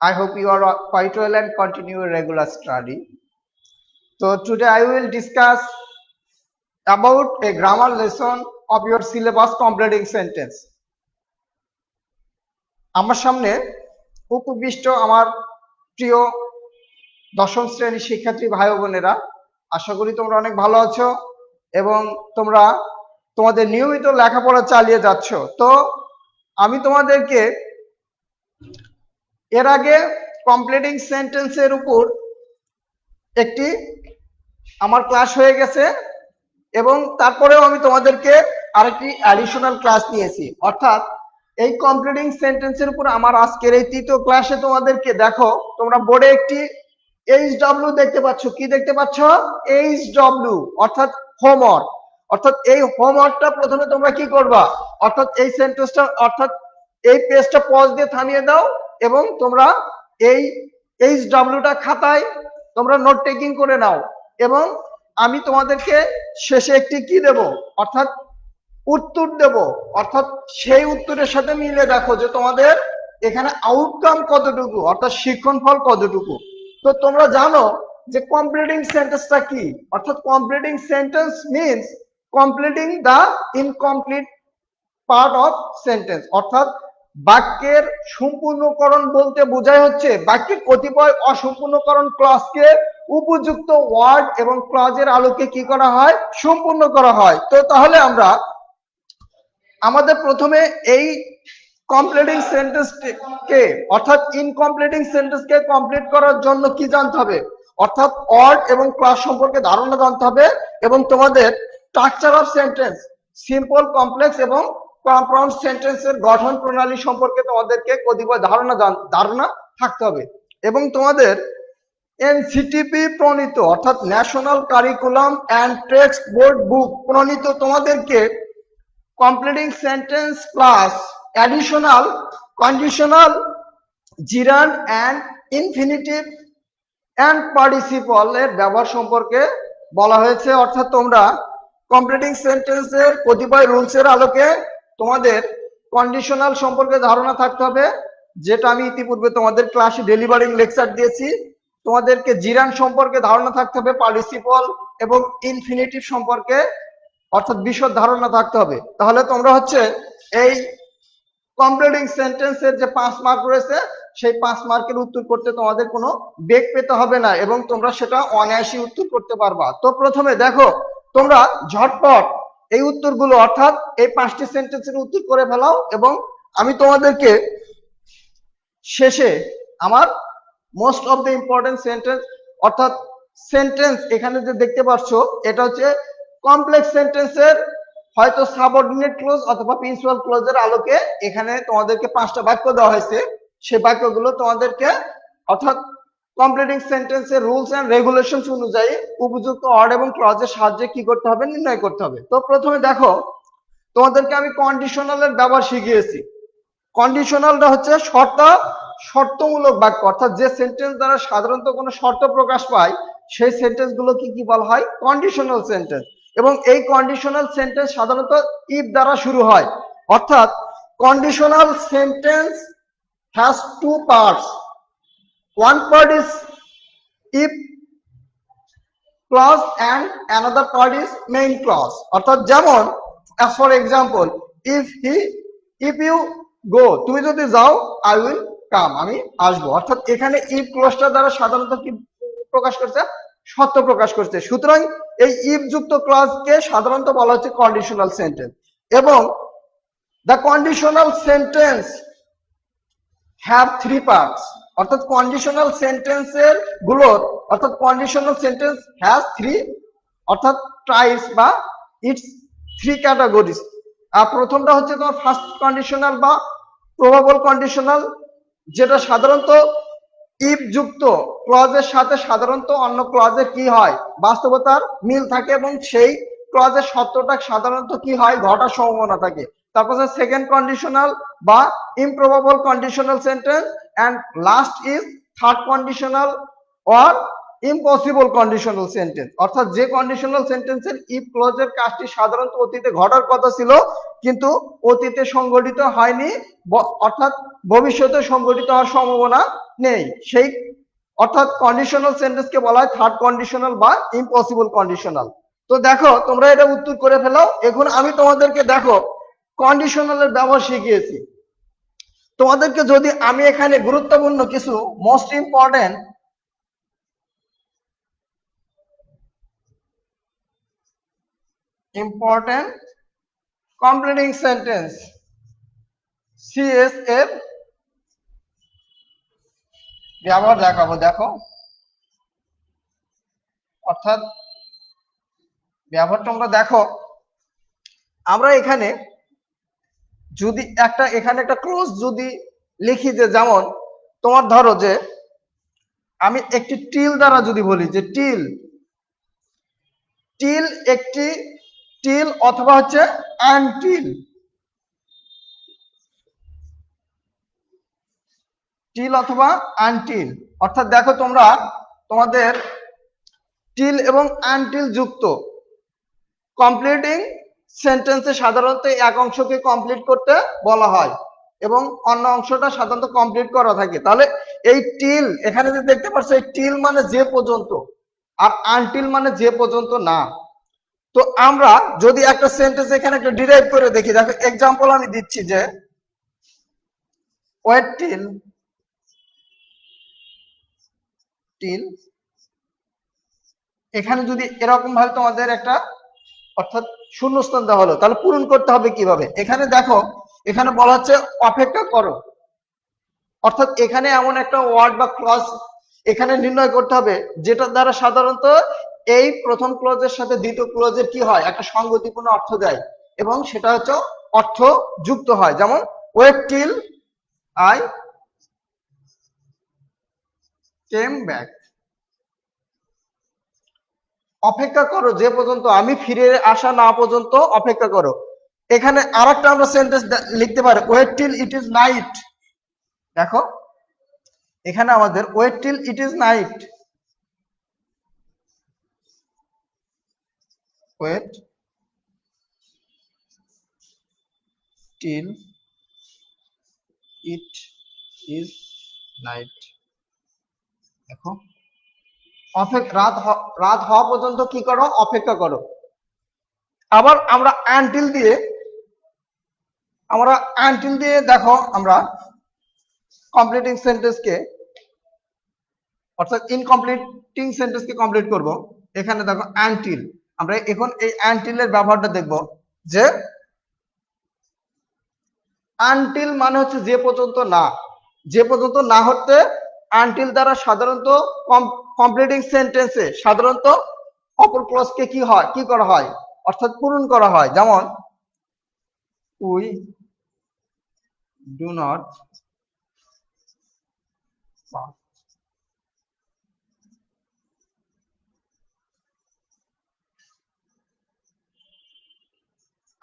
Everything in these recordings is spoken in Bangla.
I hope you are quite well and continue your regular study. So today I will discuss about a grammar lesson of your syllabus completing sentence. আমার সামনে উপবিষ্ট আমার প্রিয় দশম শ্রেণির শিক্ষার্থী ভাই বোনেরা আশা করি তোমরা অনেক ভালো আছো এবং তোমরা তোমাদের নিয়মিত লেখাপড়া চালিয়ে যাচ্ছ তো আমি তোমাদেরকে এর আগে কমপ্লিটিং সেন্টেন্সের উপর একটি আমার ক্লাস হয়ে গেছে এবং তারপরেও আমি তোমাদেরকে আরেকটি অ্যাডিশনাল ক্লাস নিয়েছি। অর্থাৎ এই কমপ্লিটিং সেন্টেন্সের উপর আমার আজকের এই তৃতীয় ক্লাসে তোমাদেরকে দেখো, তোমরা বোর্ডে একটি এইচ ডব্লিউ দেখতে পাচ্ছ। কি দেখতে পাচ্ছ? এইচ ডব্লিউ অর্থাৎ হোমওয়ার্ক অর্থাৎ এই হোমওয়ার্কটা প্রথমে তোমরা কি করবা? অর্থাৎ এই সেন্টেন্সটা অর্থাৎ এই পেজটা পজ দিয়ে থামিয়ে দাও। এবং তোমরা এই এইচ ডব্লিউটা খাতায় তোমরা নোট টেকিং করে নাও এবং আমি তোমাদেরকে শেষে একটি কি দেব? অর্থাৎ উত্তর দেব। অর্থাৎ সেই উত্তরের সাথে মিলে দেখো যে তোমাদের এখানে আউটকাম কতটুকু? অর্থাৎ শিক্ষণ ফল কতটুকু? তো তোমরা জানো যে কমপ্লিটিং সেন্টেন্সটা কি? অর্থাৎ completing sentence means completing the incomplete part of sentence অর্থাৎ বাক্যের সম্পূর্ণকরণ বলতে বোঝায় হচ্ছে বাক্যের কতিপয় অসম্পূর্ণকরণ ক্লজকে উপযুক্ত ওয়ার্ড এবং ক্লজের আলোকে কি করা হয়? সম্পূর্ণ করা হয়। তো তাহলে আমরা আমাদের প্রথমে এই কমপ্লিটিং সেন্টেন্সকে অর্থাৎ ইনকমপ্লিটিং সেন্টেন্সকে কমপ্লিট করার জন্য কি জানতে হবে? অর্থাৎ ওয়ার্ড এবং ক্লাস সম্পর্কে ধারণা জানতে হবে এবং তোমাদের structure of sentence simple complex এবং কম্পাউন্ড সেন্টেন্সের গঠন প্রণালী সম্পর্কে তোমাদেরকে কতিপয় ধারণা ধারণা থাকতে হবে। এবং তোমাদের এনসিটিপি প্রণীত, অর্থাৎ national curriculum and text board book প্রণীত তোমাদেরকে completing sentence plus additional, conditional, gerund and infinitive and participle এর ব্যবহার সম্পর্কে বলা হয়েছে। অর্থাৎ তোমরা কমপ্লিটিং সেন্টেন্সের কতিপয় রুলসের আলোকে তোমাদের কন্ডিশনাল সম্পর্কে ধারণা থাকতে হবে, যেটা আমি ইতিপূর্বে তোমাদের ক্লাসে ডেলিভারিং লেকচার দিয়েছি। তোমাদেরকে জিরান সম্পর্কে ধারণা থাকতে হবে পার্টিসিপল এবং ইনফিনিটিভ সম্পর্কে, অর্থাৎ বিশদ ধারণা থাকতে হবে। তাহলে তোমরা হচ্ছে এই কমপ্লিটিং সেন্টেন্সের যে পাঁচ মার্ক রয়েছে, সেই পাঁচ মার্কের উত্তর করতে তোমাদের কোনো বেগ পেতে হবে না এবং তোমরা সেটা অনায়াসী উত্তর করতে পারবা। তো প্রথমে দেখো, তোমরা ঝটপট এই উত্তরগুলো অর্থাৎ এই পাঁচটি সেন্টেন্সের উত্তর করে ফেলাও এবং আমি তোমাদেরকে শেষে আমার most of the important sentence অর্থাৎ সেন্টেন্স এখানে যে দেখতে পাচ্ছ এটা হচ্ছে কমপ্লেক্স সেন্টেন্সের হয়তো সাবঅর্ডিনেট ক্লোজ অথবা প্রিন্সিপাল ক্লোজের আলোকে এখানে তোমাদেরকে পাঁচটা বাক্য দেওয়া হয়েছে। সেই বাক্যগুলো তোমাদেরকে অর্থাৎ কমপ্লিটিং সেন্টেন্সের রুলস এন্ড রেগুলেশনস অনুযায়ী উপযুক্ত ওয়ার্ড এবং ক্লজের সাহায্যে কি করতে হবে, নির্ণয় করতে হবে। তো প্রথমে দেখো, তোমাদেরকে আমি কন্ডিশনালের ব্যবহার শিখিয়েছি। কন্ডিশনালটা হচ্ছে শর্ত, শর্তমূলক বাক্য, অর্থাৎ যে সেন্টেন্স দ্বারা সাধারণত কোনো শর্ত প্রকাশ পায়, সেই সেন্টেন্সগুলো কি কি বলা হয়? কন্ডিশনাল সেন্টেন্স এবং এই কন্ডিশনাল সেন্টেন্স সাধারণত ইফ দ্বারা শুরু হয়। অর্থাৎ conditional sentence has two parts one part is if clause and another part is main clause অর্থাৎ যেমন as for example if he if you go তুমি যদি যাও i will come আমি আসব অর্থাৎ এখানে if ক্লজটা দ্বারা সাধারণত কি প্রকাশ করছে সত্য প্রকাশ করছে সুতরাং এই if যুক্ত ক্লজকে সাধারণত বলা হচ্ছে কন্ডিশনাল সেন্টেন্স এবং the conditional sentence have three parts অর্থাৎ কন্ডিশনাল সেন্টেন্সেরগুলোর, অর্থাৎ কন্ডিশনাল সেন্টেন্স হ্যাজ থ্রি অর্থাৎ ট্রাইস বা ইটস থ্রি ক্যাটাগরিজ আর প্রথমটা হচ্ছে তোমার ফার্স্ট কন্ডিশনাল বা প্রবাবল কন্ডিশনাল যেটা সাধারণত ইফ যুক্ত ক্লজের সাথে সাধারণত অন্য ক্লজের কি হয়? বাস্তবতার মিল থাকে এবং সেই ক্লজের সত্যটা সাধারণত কি হয়? ঘটার সম্ভাবনা থাকে। তারপর সেকেন্ড কন্ডিশনাল বা improbable conditional sentence and last is third conditional or impossible conditional sentence অর্থাৎ যে কন্ডিশনাল সেন্টেন্সের ইফ ক্লজের কাজটি সাধারণত অতীতে ঘটার কথা ছিল, কিন্তু অতীতে সংঘটিত হয়নি অর্থাৎ ভবিষ্যতে সংঘটিত হওয়ার সম্ভাবনা নেই। সেই, অর্থাৎ কন্ডিশনাল সেন্টেন্সকে বলা হয় থার্ড কন্ডিশনাল বা ইম্পসিবল কন্ডিশনাল তো দেখো, তোমরা এটা উত্তর করে ফেলাও। এখন আমি তোমাদেরকে দেখো কন্ডিশনালের ব্যবহার শিখিয়েছি। তোমাদেরকে যদি আমি এখানে গুরুত্বপূর্ণ কিছু most important important completing sentence CS এর ব্যবহার দেখাবো, দেখো। অর্থাৎ ব্যবহার তোমরা দেখো। আমরা এখানে যদি একটা, এখানে একটা ক্লোজ যদি লিখি যে যেমন, তোমার ধরো যে, আমি একটি টিল দ্বারা যদি বলি যে টিল টিল একটি টিল অথবা হচ্ছে আনটিল টিল অথবা আনটিল অর্থাৎ দেখো তোমরা তোমাদের টিল এবং আনটিল যুক্ত কমপ্লিটিং সেন্টেন্সে সাধারণত এক অংশকে কমপ্লিট করতে বলা হয় এবং অন্য অংশটা সাধারণত কমপ্লিট করা থাকে। তাহলে এই টিল এখানে যে দেখতে পাচ্ছ, এই টিল মানে যে পর্যন্ত আর আনটিল মানে যে পর্যন্ত না। তো আমরা যদি একটা সেন্টেন্স এখানে একটা ডিরাইভ করে দেখি, দেখো এক্সাম্পল আমি দিচ্ছি যে ওয়েট টিল টিল এখানে যদি এরকম ভাবে তোমাদের একটা অর্থাৎ শূন্যস্থান দেওয়া হলো। তাহলে পূরণ করতে হবে কীভাবে? এখানে দেখো, এখানে বলা হচ্ছে অপেক্ষা করো। অর্থাৎ এখানে এমন একটা ওয়ার্ড বা ক্লজ এখানে নির্ণয় করতে হবে যেটা দ্বারা সাধারণত এই প্রথম ক্লজের সাথে দ্বিতীয় ক্লজের কি হয়? একটা সংগতিপূর্ণ অর্থ দেয়। এবং সেটা হচ্ছে অর্থ যুক্ত হয়। যেমন wait till I came back অপেক্ষা করো, যে পর্যন্ত আমি ফিরে আসা না পর্যন্ত অপেক্ষা করো। এখানে আর একটা আমরা সেন্টেন্স লিখতে পারি wait till it is night দেখো, এখানে আমাদের wait till it is night wait till it is night দেখো রাত রাত হওয়া পর্যন্ত কি করো? অপেক্ষা করো। আবার আমরা আনটিল দিয়ে, আমরা আনটিল দিয়ে দেখো আমরা কমপ্লিটিং সেন্টেন্সকে অর্থাৎ ইনকমপ্লিটিং সেন্টেন্সকে কমপ্লিট করব। এখানে দেখো আনটিল আমরা এখন এই আনটিলের ব্যবহারটা দেখব যে আনটিল মানে হচ্ছে যে পর্যন্ত না, যে পর্যন্ত না হতে আনটিল দ্বারা সাধারণত কমপ্লিটিং সেন্টেন্সে সাধারণত অপর ক্লজকে কি হয়? কি করা হয়? অর্থাৎ পূরণ করা হয়। যেমন উই ডু নট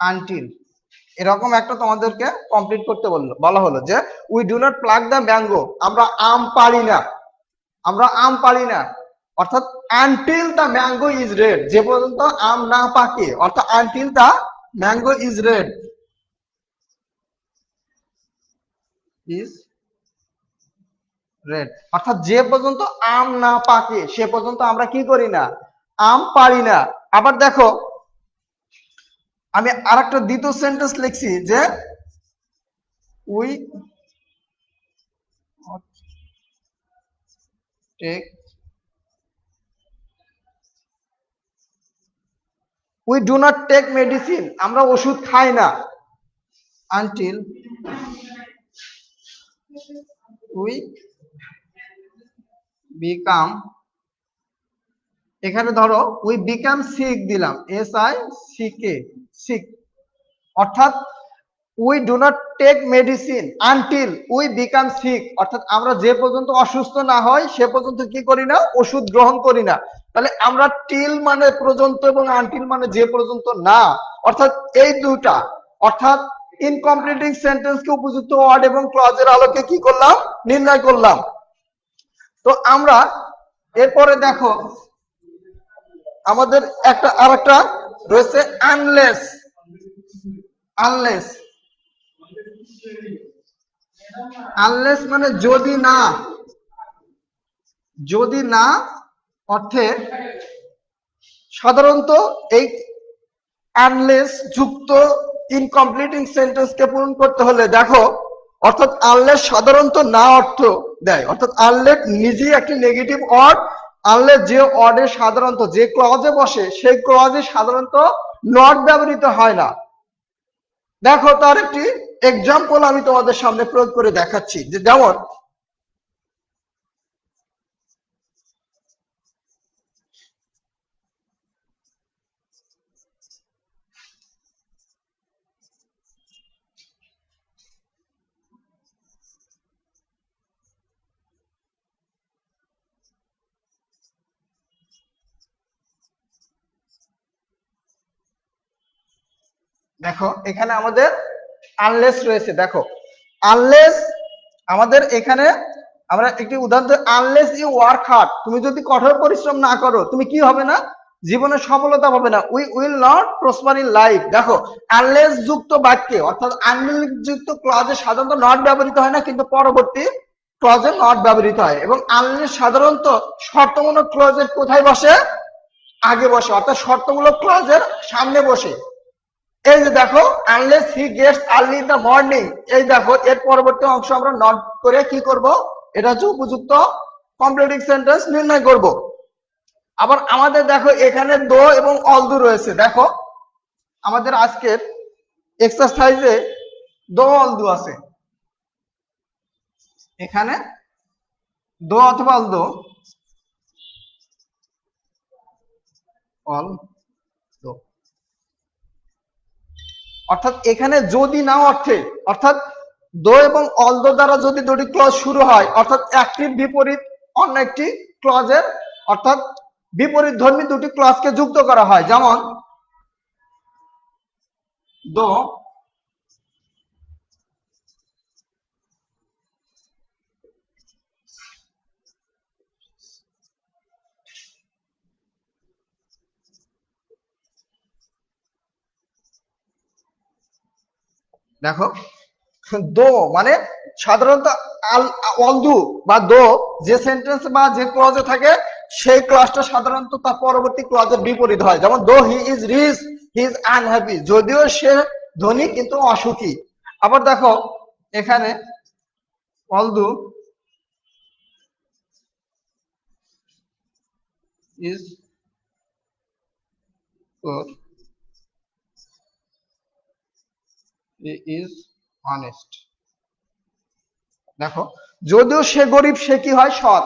আনটিল এরকম একটা তোমাদেরকে কমপ্লিট করতে বলল। বলা হলো যে we do not pluck the mango আমরা আম পারি না। আমরা আম পারি না। অর্থাৎ until the mango is red যে পর্যন্ত আম না পাকে, অর্থাৎ until the mango is red is red অর্থাৎ যে পর্যন্ত আম না পাকে, সে পর্যন্ত আমরা কি করি না? আম পারি না। আবার দেখো আমি আরেকটা দ্বিতীয় সেন্টেন্স লিখছি যে we take we do not take medicine আমরা ওষুধ খাই না। আনটিল উই বিকাম এখানে ধরো উই বিকাম সিক দিলাম S I C K sick অর্থাৎ we do not take medicine until we become sick অর্থাৎ আমরা যে পর্যন্ত অসুস্থ না হয় সে পর্যন্ত কি করি না? ওষুধ গ্রহণ করি না। তাহলে আমরা টিল মানে পর্যন্ত এবং আনটিল মানে যে পর্যন্ত না। অর্থাৎ এই দুটা অর্থাৎ ইনকমপ্লিটিং সেন্টেন্সকে উপযুক্ত ওয়ার্ড এবং ক্লজের আলোকে কি করলাম? নির্ণয় করলাম। তো আমরা এরপরে দেখো, আমাদের একটা আর একটা রয়েছে আনলেস আনলেস আনলেস মানে যদি না যদি না, অর্থে সাধারণত এই আনলেস যুক্ত ইনকমপ্লিটিং সেন্টেন্সকে পূরণ করতে হলে দেখো, অর্থাৎ আনলেস সাধারণত না অর্থ দেয়, অর্থাৎ আনলেস নিজেই একটি নেগেটিভ ওয়ার্ড আনলেস যে অর্ডে সাধারণত, যে ক্লজে বসে, সেই ক্লজে সাধারণত নট ব্যবহৃত হয় না। দেখো, তার একটি এক্সাম্পল আমি তোমাদের সামনে প্রয়োগ করে দেখাচ্ছি। যে যেমন দেখো, এখানে আমাদের আনলেস রয়েছে, দেখো। আনলেস আমাদের এখানে আমরা একটি উদাহরণ আনলেস ইউ ওয়ার্ক হার্ড তুমি যদি কঠোর পরিশ্রম না করো, তুমি কি হবে না? জীবনে সফলতা পাবে না। We will not prosper in life দেখো আনলেস যুক্ত বাক্যে, অর্থাৎ আনলেস যুক্ত ক্লজে সাধারণত নট ব্যবহৃত হয় না, কিন্তু পরবর্তী ক্লজে নট ব্যবহৃত হয়। এবং আনলেস সাধারণত শর্তমূলক ক্লজের কোথায় বসে? আগে বসে। অর্থাৎ শর্তমূলক ক্লজের সামনে বসে। এই যে দেখো unless he gets early in the morning এই দেখো, এর পরবর্তী অংশ আমরা নট করে কি করব? এটা হচ্ছে উপযুক্ত কমপ্লিটিং সেন্টেন্স নির্ণয় করব। আবার আমাদের দেখো, এখানে দো এবং অল অলদু রয়েছে। দেখো, আমাদের আজকের এক্সারসাইজে দো অল অলদু আছে। এখানে দো অথবা অল দো অর্থাৎ এখানে যদি না অর্থে, অর্থাৎ দো এবং অল দো দ্বারা যদি দুটি ক্লজ শুরু হয়, অর্থাৎ একটি বিপরীত, অন্য একটি ক্লজের অর্থাৎ বিপরীত ধর্মী দুটি ক্লজকে যুক্ত করা হয়। যেমন, দো দেখো, দো মানে সাধারণত আল অলদু বা দো যে সেন্টেন্স বা যে ক্লজে থাকে, সেই ক্লজটা সাধারণত তার পরবর্তী ক্লজের বিপরীত হয়। যেমন, though, he is rich, he is unhappy. যদিও সে ধনী কিন্তু অসুখী। আবার দেখো, এখানে অলদু ইজ ইজ অনেস্ট দেখো, যদিও সে গরিব, সে কি হয়? সৎ।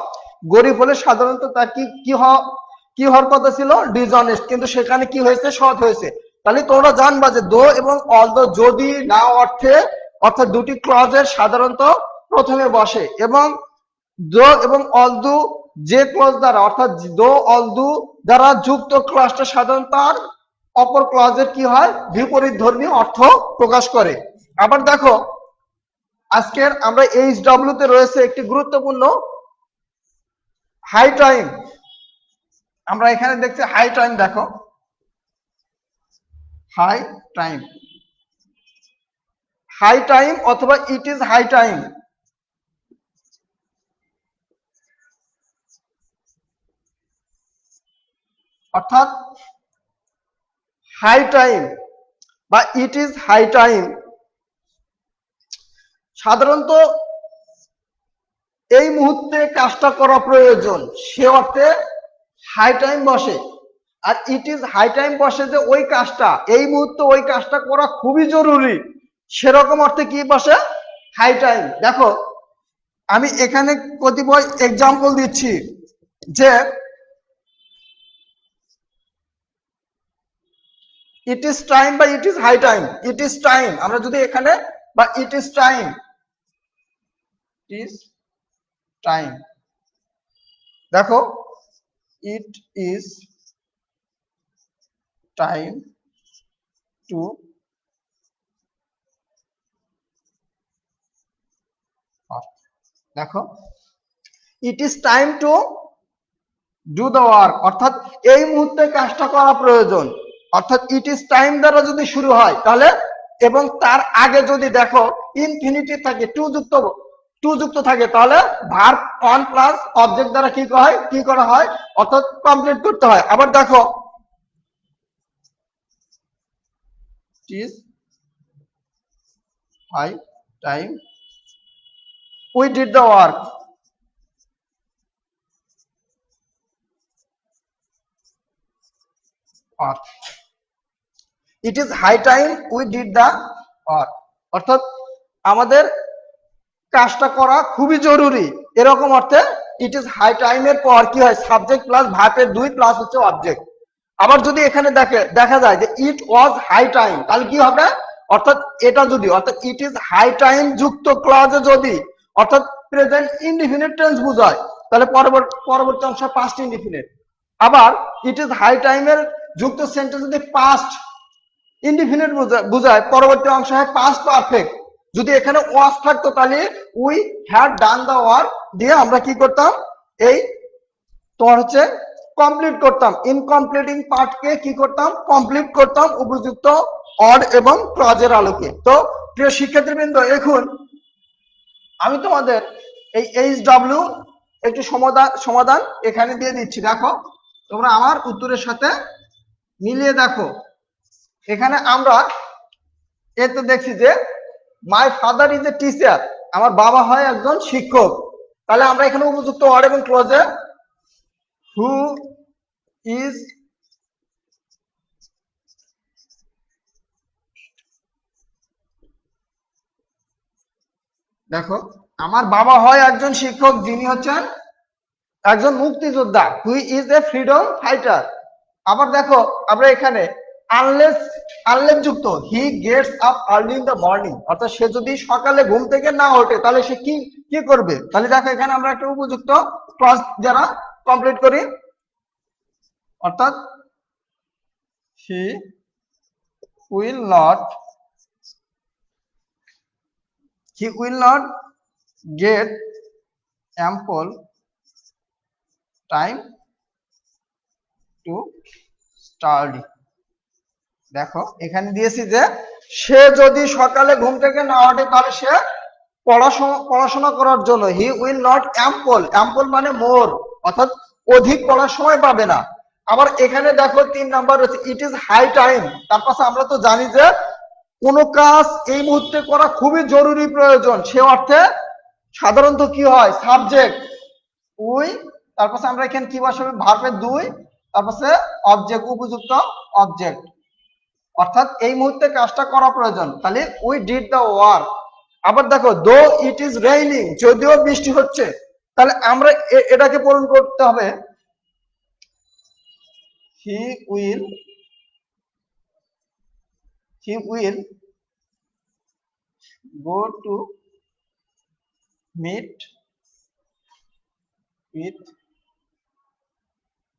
গরিব হলে সাধারণত তার কি কি কি হওয়ার কথা ছিল? ডিসঅনেস্ট কিন্তু সেখানে কি হয়েছে? সৎ হয়েছে। তাহলে তোমরা জানবা যে দো এবং অল দো যদি না অর্থে, অর্থাৎ দুটি ক্লজের সাধারণত প্রথমে বসে এবং দো এবং অলদু যে ক্লজ দ্বারা, অর্থাৎ দো অলদু দ্বারা যুক্ত ক্লজটা সাধারণত অপর ক্লজের কি হয়? বিপরীত ধর্মী অর্থ প্রকাশ করে। আবার দেখো, আজকের আমরা এইচ ডব্লিউ তে রয়েছে একটি গুরুত্বপূর্ণ হাই টাইম আমরা এখানে দেখছি হাই টাইম দেখো। হাই টাইম হাই টাইম অথবা ইট ইজ হাই টাইম অর্থাৎ হাই টাইম বা ইট ইজ হাই টাইম সাধারণত এই মুহূর্তে কাজটা করা প্রয়োজন। সে অর্থে হাই টাইম বসে। আর ইট ইজ হাই টাইম বসে যে ওই কাজটা, এই মুহূর্তে ওই কাজটা করা খুবই জরুরি। সেরকম অর্থে কি বসে? হাই টাইম দেখো, আমি এখানে কতিপয় এক্সাম্পল দিচ্ছি যে ইট ইজ টাইম বা it is high time it is time আমরা যদি এখানে, বা it is time is time দেখো ইট ইজ টাইম টু দেখো it is time to do the work অর্থাৎ এই মুহূর্তে কাজটা করা প্রয়োজন। অর্থাৎ ইট ইজ টাইম দ্বারা যদি শুরু হয়, তাহলে এবং তার আগে যদি দেখো ইনফিনিটি থাকে টু যুক্ত টু যুক্ত থাকে, তাহলে ভার অন প্লাস অবজেক্ট দ্বারা কি হয়, কি করা হয়? অর্থাৎ কমপ্লিট করতে হয়। আবার দেখো is high time we did the work. Work it is high time we did the work অর্থাৎ আমাদের কাজটা করা খুবই জরুরি। এরকম অর্থে ইট ইজ হাই টাইমের পর কি হয়? সাবজেক্ট প্লাস ভার্বের দুই প্লাস হচ্ছে অবজেক্ট আবার যদি এখানে দেখে, দেখা যায় যে ইট ওয়াজ হাই টাইম তাহলে কি হবে? অর্থাৎ এটা যদি, অর্থাৎ ইট ইজ হাই টাইম যুক্ত ক্লজে যদি, অর্থাৎ প্রেজেন্ট ইনডিফিনিট টেন্স বোঝায়, তাহলে পরবর্তী পরবর্তী অংশ পাস্ট ইনডিফিনিট আবার ইট ইজ হাই টাইমের যুক্ত সেন্টেন্স যদি পাস্ট ইনডিফিনিট বোঝায়, পরবর্তী অংশ হয় পাস্ট পারফেক্ট যদি এখানে ওয়াজ থাকতো, তাহলে we had done the work দিয়ে আমরা কি করতাম? এই তোমার হচ্ছে কমপ্লিট করতাম। ইনকমপ্লিটিং পার্টকে কি করতাম? কমপ্লিট করতাম উপযুক্ত অড এবং ক্লজের আলোকে। তো প্রিয় শিক্ষার্থীবৃন্দ এখন আমি তোমাদের এই এইচ ডাব্লিউ একটু সমাধান সমাধান এখানে দিয়ে দিচ্ছি। দেখো, তোমরা আমার উত্তরের সাথে মিলিয়ে দেখো। এখানে আমরা এতে দেখছি যে my father is a teacher আমার বাবা হয় একজন শিক্ষক। তাহলে আমরা এখানে উপযুক্ত ওয়ার্ড এবং ক্লোজে হু ইজ দেখো, আমার বাবা হয় একজন শিক্ষক, যিনি হচ্ছেন একজন মুক্তিযোদ্ধা। Who is a freedom fighter আবার দেখো, আমরা এখানে আনলেস আনলেস যুক্ত he gets up early in the morning অর্থাৎ সে যদি সকালে ঘুম থেকে না ওঠে, তাহলে সে কি কি করবে? তাহলে দেখো, এখানে আমরা একটা উপযুক্ত ক্লজ যারা কমপ্লিট করি। অর্থাৎ he will not he will not get ample time to study দেখো, এখানে দিয়েছি যে, সে যদি সকালে ঘুম থেকে না ওঠে, তাহলে সে পড়াশোনা পড়াশোনা করার জন্য he will not ample ample মানে মোর অর্থাৎ অধিক পড়ার সময় পাবে না। আবার এখানে দেখো, তিন নাম্বার রয়েছে ইট ইজ হাই টাইম তার পাশে আমরা তো জানি যে, কোন কাজ এই মুহূর্তে করা খুবই জরুরি প্রয়োজন। সে অর্থে সাধারণত কি হয়? সাবজেক্ট উই তারপর আমরা এখানে কি বসাবো? ভার্বের দুই তারপর অবজেক্ট উপযুক্ত অবজেক্ট অর্থাৎ এই মুহূর্তে কাজটা করা প্রয়োজন। তাহলে উই ডিড দ্য ওয়ার্ক আবার দেখো দো ইট ইজ রেইনিং যদিও বৃষ্টি হচ্ছে, তাহলে আমরা এটাকে পূরণ করতে হবে। He will he will go to meet with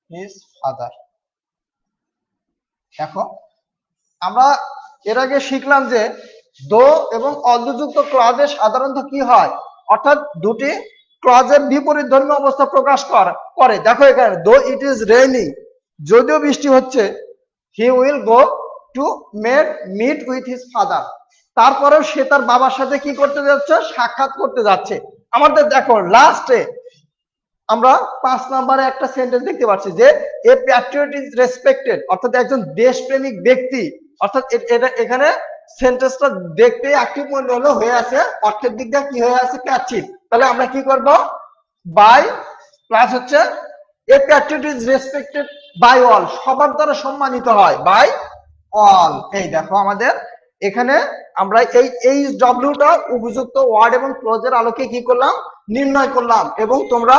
his father. দেখো, আমরা এর আগে শিখলাম যে দো এবং অর্ধযুক্ত ক্লজে সাধারণত কি হয়? অর্থাৎ দুটি ক্লজের বিপরীত ধর্মী অবস্থা প্রকাশ করে দেখো এখানে দো ইট ইজ রেইনিং যদিও বৃষ্টি হচ্ছে he will go to made meet with his father তারপরেও সে তার বাবার সাথে কি করতে যাচ্ছে? সাক্ষাৎ করতে যাচ্ছে। আমাদের দেখো লাস্টে আমরা পাঁচ নম্বরে একটা সেন্টেন্স দেখতে পাচ্ছি যে এ প্যাট্রিয়ট ইজ রেসপেক্টেড অর্থাৎ একজন দেশপ্রেমিক ব্যক্তি। অর্থাৎ এটা এখানে সেন্টেন্সটা দেখতে অ্যাক্টিভ মনে হলো হয়ে আছে। অর্থের দিক দিয়ে কি হয়ে আছে? প্যাচিভ তাহলে আমরা কি করব? বাই প্লাস হচ্ছে a patriot is respected by all সবার দ্বারা সম্মানিত হয়। বাই অল এই দেখো আমাদের এখানে আমরা এই এইচ ডব্লিউটা উপযুক্ত ওয়ার্ড এবং ক্লোজের আলোকে কি করলাম? নির্ণয় করলাম। এবং তোমরা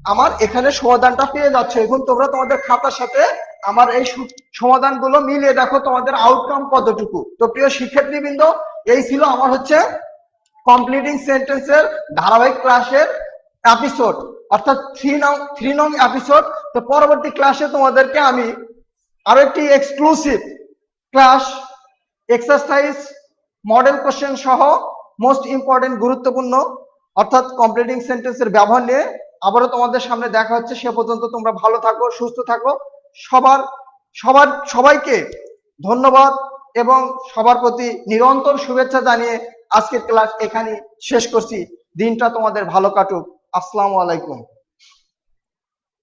আমার এখানে সমাধানটা পেয়ে যাচ্ছে। এখন তোমরা তোমাদের খাতার সাথে আমার এই সমাধানগুলো মিলিয়ে দেখো তোমাদের আউটকাম কতটুকু। তো প্রিয় শিক্ষার্থীবৃন্দ, এই ছিল আমার হচ্ছে কমপ্লিটিং সেন্টেন্সের ধারাবাহিক ক্লাসের এপিসোড অর্থাৎ থ্রি নং থ্রি নং এপিসোড তো পরবর্তী ক্লাসে তোমাদেরকে আমি আরও একটি exclusive class exercise model question সহ মোস্ট ইম্পর্টেন্ট গুরুত্বপূর্ণ, অর্থাৎ কমপ্লিটিং সেন্টেন্সের ব্যবহার নিয়ে আবারও তোমাদের সামনে দেখা হচ্ছে। সে পর্যন্ত তোমরা ভালো থাকো, সুস্থ থাকো। সবার সবার, সবাইকে ধন্যবাদ এবং সবার প্রতি নিরন্তর শুভেচ্ছা জানিয়ে আজকের ক্লাস এখানে শেষ করছি। দিনটা তোমাদের ভালো কাটুক। আসসালামু আলাইকুম।